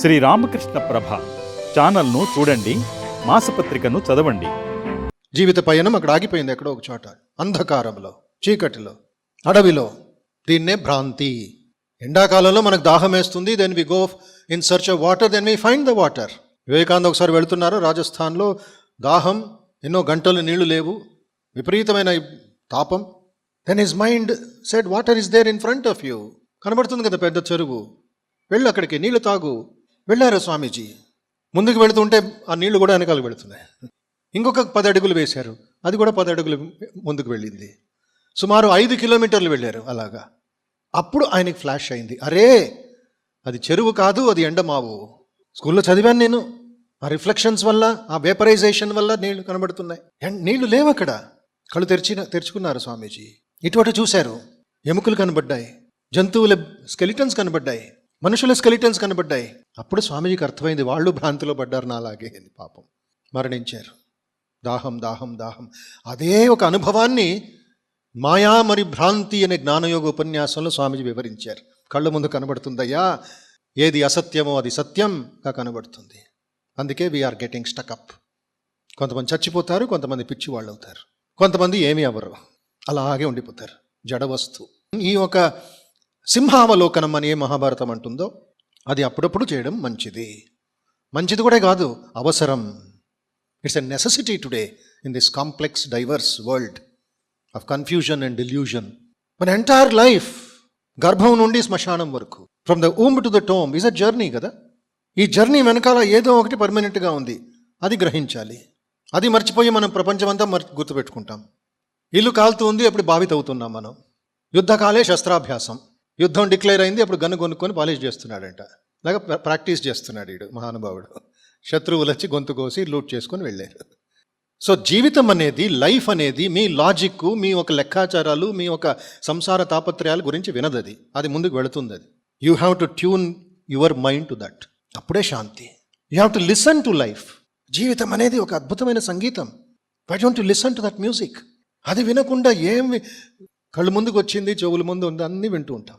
శ్రీ రామకృష్ణ ప్రభ ఛానల్ను చూడండి మాసపత్రికను చదవండి. జీవిత పయనం అక్కడ ఆగిపోయింది ఎక్కడో ఒక చోట. అంధకారంలో చీకటిలో అడవిలో. దీన్నే భ్రాంతి. ఎండాకాలంలో మనకు దాహం వేస్తుంది then we go in search of water then we find the water Vivekananda ఒకసారి వెళుతున్నారు రాజస్థాన్లో. దాహం ఎన్నో గంటలు నీళ్ళు లేవు. విపరీతమైన తాపం. Then his mind set water is there in front of you కనబడుతుంది కదా పెద్ద చెరువు. వెళ్ళు అక్కడికి నీళ్ళు తాగు. వెళ్ళారు స్వామీజీ? ముందుకు వెళుతుంటే ఆ నీళ్ళు కూడా వెనకాల వెళుతున్నాయి. ఇంకొక పది అడుగులు వేశారు. అది కూడా పది అడుగులు ముందుకు వెళ్ళింది. సుమారు ఐదు కిలోమీటర్లు వెళ్ళారు అలాగా. అప్పుడు ఆయనకి ఫ్లాష్ అయింది. అరే అది చెరువు కాదు అది ఎండమావు స్కూల్లో చదివాను నేను. ఆ రిఫ్లెక్షన్స్ వల్ల ఆ వేపరైజేషన్ వల్ల నీళ్ళు కనబడుతున్నాయి. నీళ్ళు లేవు అక్కడ. కళ్ళు తెరిచిన తెరుచుకున్నారు స్వామీజీ. ఇటువంటి చూశారు. ఎముకలు కనబడ్డాయి. జంతువుల స్కెలిటన్స్ కనబడ్డాయి. మనుషుల స్కెలిటన్స్ కనబడ్డాయి. అప్పుడు స్వామీజీకి అర్థమైంది వాళ్ళు భ్రాంతిలో పడ్డారు నాలాగే పాపం. మరణించారు. దాహం దాహం దాహం. అదే ఒక అనుభవాన్ని మాయా మరి భ్రాంతి అనే జ్ఞానయోగ ఉపన్యాసంలో స్వామీజీ వివరించారు. కళ్ళ ముందు కనబడుతుందయ్యా. ఏది అసత్యమో అది సత్యంగా కనబడుతుంది. అందుకే వీఆర్ గెటింగ్ స్టకప్ కొంతమంది చచ్చిపోతారు కొంతమంది పిచ్చి వాళ్ళు అవుతారు కొంతమంది ఏమీ అవ్వరు. అలాగే ఉండిపోతారు. జడవస్తు ఈ ఒక సింహావలోకనం అని ఏ మహాభారతం అంటుందో అది అప్పుడప్పుడు చేయడం మంచిది. మంచిది కూడా కాదు అవసరం. It's a necessity today in this complex diverse world of confusion and delusion మన ఎంటైర్ లైఫ్ గర్భం నుండి శ్మశానం వరకు from the womb to the tomb is a journey కదా? ఈ జర్నీ వెనకాల ఏదో ఒకటి పర్మనెంట్గా ఉంది అది గ్రహించాలి. అది మర్చిపోయి మనం ప్రపంచమంతా మర్చి గుర్తుపెట్టుకుంటాం. ఇల్లు కాలుతూ ఉంది అప్పుడు బావితవుతున్నాం మనం. యుద్ధకాలే శస్త్రాభ్యాసం. యుద్ధం డిక్లేర్ అయింది అప్పుడు గన్ను కొనుక్కొని పాలిష్ చేస్తున్నాడంట. లేక ప్రాక్టీస్ చేస్తున్నాడు వీడు మహానుభావుడు. శత్రువులు వచ్చి గొంతు కోసి లూట్ చేసుకొని వెళ్ళారు. సో జీవితం అనేది లైఫ్ అనేది మీ లాజిక్ మీ ఒక లెక్కాచారాలు మీ ఒక సంసార తాపత్రయాల గురించి వినదది అది. ముందుకు వెళుతుంది అది. You have to tune your mind to that. అప్పుడే శాంతి. You have to listen to life. జీవితం అనేది ఒక అద్భుతమైన సంగీతం. Why don't to listen to that music? అది వినకుండా ఏం కళ్ళు ముందుకు వచ్చింది చెవుల ముందు ఉంది అన్నీ వింటూ ఉంటాం.